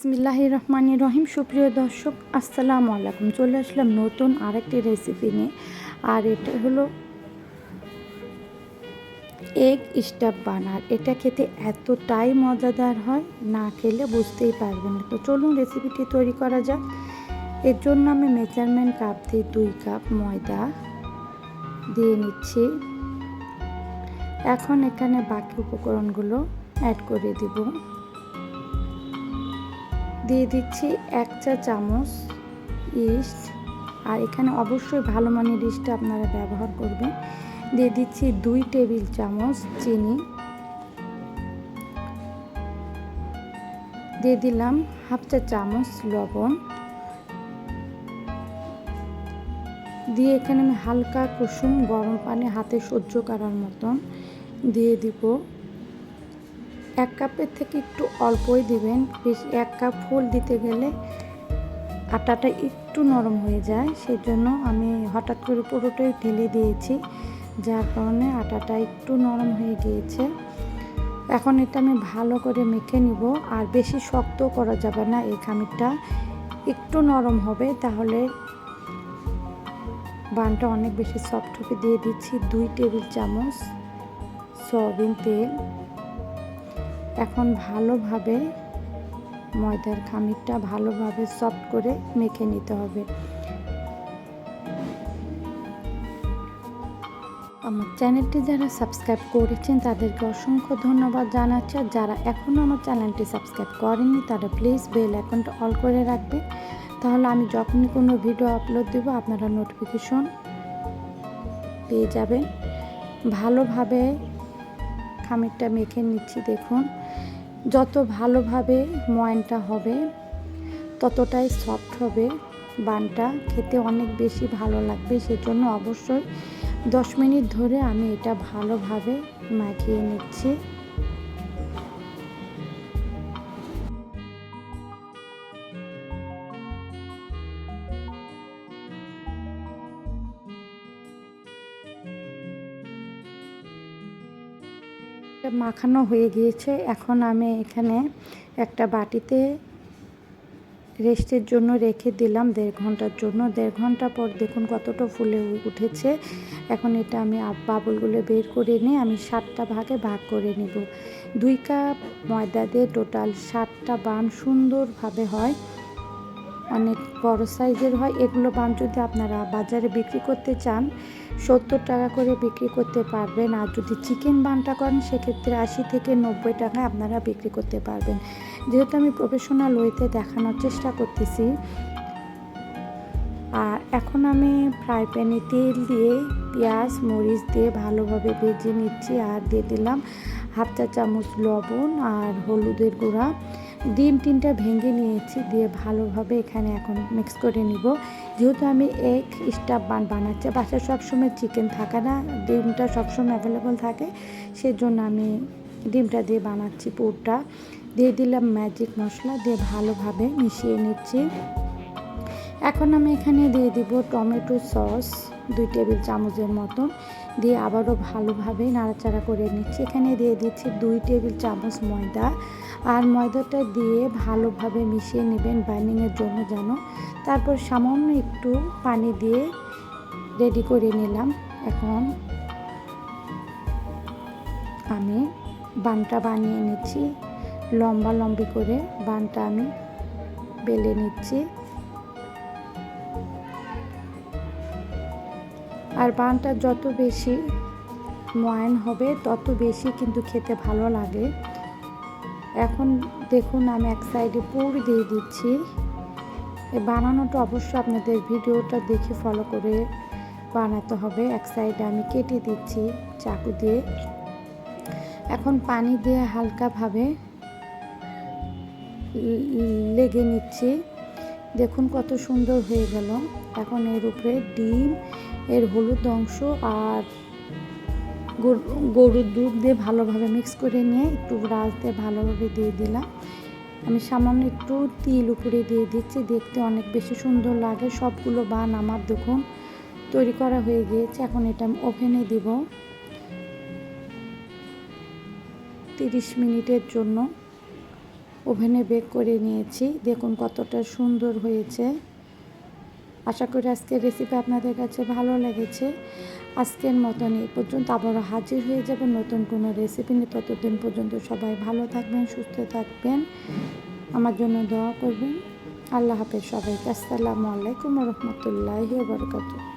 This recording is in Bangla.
বিসমিল্লাহ রহমান রহিম। সুপ্রিয় দর্শক, আসসালামু আলাইকুম। চলে আসলাম নতুন আরেকটি রেসিপি নিয়ে। আর এটা হলো এগ স্টাফ বানার এটা খেতে এতটাই মজাদার হয়, না খেলে বুঝতেই পারবেন না। তো চলুন রেসিপিটি তৈরি করা যাক। এর জন্য আমি মেজারমেন্ট কাপ দিয়ে দুই কাপ ময়দা দিয়ে নিচ্ছি। এখন এখানে বাকি উপকরণগুলো অ্যাড করে দিব। দিয়ে দিচ্ছি এক চা চামচ ইস্ট আর এখানে অবশ্যই ভালো মানের ইস্টটা আপনারা ব্যবহার করবেন। দিয়ে দিচ্ছি দুই টেবিল চামচ চিনি। দিয়ে দিলাম হাফ চা চামচ লবণ। দিয়ে এখানে আমি হালকা কুসুম গরম পানি হাতে সহ্য করার মতন দিয়ে দিব। এক কাপের থেকে একটু অল্পই দিবেন। বেশি এক কাপ ফুল দিতে গেলে আটাটা একটু নরম হয়ে যায়। সেই জন্য আমি হঠাৎ করে পুরোটাই ঢেলে দিয়েছি, যার কারণে আটাটা একটু নরম হয়ে গিয়েছে। এখন এটা আমি ভালো করে মেখে নিব, আর বেশি শক্ত করা যাবে না, এই খামিরটা একটু নরম হবে, তাহলে বানটা অনেক বেশি সফট হবে। দিয়ে দিচ্ছি দুই টেবিল চামচ সয়াবিন তেল। এখন ভালোভাবে ময়দার খামিরটা ভালোভাবে সফট করে মেখে নিতে হবে। আমার চ্যানেলটি যারা সাবস্ক্রাইব করেছেন, তাদেরকে অসংখ্য ধন্যবাদ জানাচ্ছি। আর যারা এখনও আমার চ্যানেলটি সাবস্ক্রাইব করেননি, তারা প্লিজ বেল অ্যাকাউন্টটা অল করে রাখবেন। তাহলে আমি যখনই কোনো ভিডিও আপলোড দেব, আপনারা নোটিফিকেশন পেয়ে যাবেন। ভালোভাবে খামিরটা মেখে নিচ্ছি, দেখুন। যত ভালোভাবে ময়নটা হবে, ততটাই সফট হবে বানটা। খেতে অনেক বেশি ভালো লাগবে, সেজন্য অবশ্যই দশ মিনিট ধরে আমি এটা ভালোভাবে মাখিয়ে নিচ্ছি। মাখানো হয়ে গিয়েছে। এখন আমি এখানে একটা বাটিতে রেস্টের জন্য রেখে দিলাম দেড় ঘণ্টার জন্য। দেড় ঘণ্টা পর দেখুন কতটা ফুলে উঠেছে। এখন এটা আমি বাবলগুলো বের করে নিয়ে আমি সাতটা ভাগে ভাগ করে নেব। দুই কাপ ময়দা দিয়ে টোটাল সাতটা বান সুন্দরভাবে হয়। অনেক বড় সাইজের হয়। এগুলো বান যদি আপনারা বাজারে বিক্রি করতে চান, সত্তর টাকা করে বিক্রি করতে পারবেন। আর যদি চিকেন বানটা করেন, সেক্ষেত্রে আশি থেকে নব্বই টাকায় আপনারা বিক্রি করতে পারবেন। যেহেতু আমি প্রফেশনাল ওয়েতে দেখানোর চেষ্টা করতেছি, আর এখন আমি ফ্রাই প্যানে তেল দিয়ে পেঁয়াজ, মরিচ দিয়ে ভালোভাবে ভেজে নিচ্ছি। আর দিয়ে দিলাম হাফ চা চামচ লবণ আর হলুদের গুঁড়া। ডিম তিনটা ভেঙে নিয়েছি, দিয়ে ভালোভাবে এখানে এখন মিক্স করে নিব। যেহেতু আমি এক স্টাফ বান বানাচ্ছি, বাসায় সবসময় চিকেন থাকে না, ডিমটা সবসময় অ্যাভেলেবল থাকে, সেজন্য আমি ডিমটা দিয়ে বানাচ্ছি পুরটা। দিয়ে দিলাম ম্যাজিক মশলা, দিয়ে ভালোভাবে মিশিয়ে নিচ্ছি। এখন আমি এখানে দিয়ে দিব টমেটো সস, দুই টেবিল চামচের মতন দিয়ে আবারও ভালোভাবে নাড়াচাড়া করে নিচ্ছি। এখানে দিয়ে দিচ্ছি দুই টেবিল চামচ ময়দা। আর ময়দাটা দিয়ে ভালোভাবে মিশিয়ে নেবেন বাইন্ডিংয়ের জন্য যেন। তারপর সামান্য একটু পানি দিয়ে রেডি করে নিলাম। এখন আমি বানটা বানিয়ে নিচ্ছি। লম্বা লম্বি করে বানটা আমি বেলে নিচ্ছি। আর বানটা যত বেশি ময়ান হবে, তত বেশি কিন্তু খেতে ভালো লাগে। এখন দেখুন, আমি এক সাইডে পুর দিয়ে দিচ্ছি। বানানোটা অবশ্যই আপনাদের ভিডিওটা দেখে ফলো করে বানাতে হবে। এক সাইডে আমি কেটে দিচ্ছি চাকু দিয়ে। এখন পানি দিয়ে হালকাভাবে লেগে নিচ্ছি। দেখুন কত সুন্দর হয়ে গেল। এখন এর উপরে ডিম এর হলুদ অংশ আর গরুর দুধ দিয়ে ভালোভাবে মিক্স করে নিয়ে একটু রাস দিয়ে ভালোভাবে দিয়ে দিলাম। আমি সামান্য একটু তিল উপরে দিয়ে দিচ্ছি, দেখতে অনেক বেশি সুন্দর লাগে। সবগুলো বান আমার দেখুন তৈরি করা হয়ে গিয়েছে। এখন এটা আমি ওভেনে দিব। তিরিশ মিনিটের জন্য ওভেনে বেক করে নিয়েছি। দেখুন কতটা সুন্দর হয়েছে। আশা করি আজকের রেসিপি আপনাদের কাছে ভালো লেগেছে। আজকের মতন এই পর্যন্ত আবারও হাজির হয়ে যাব নতুন কোনো রেসিপি নিয়ে। ততদিন পর্যন্ত সবাই ভালো থাকবেন, সুস্থ থাকবেন। আমার জন্য দোয়া করবেন। আল্লাহ হাফেজ সবাইকে। আসসালামু আলাইকুম রহমতুল্লাহ বরকাতুহ।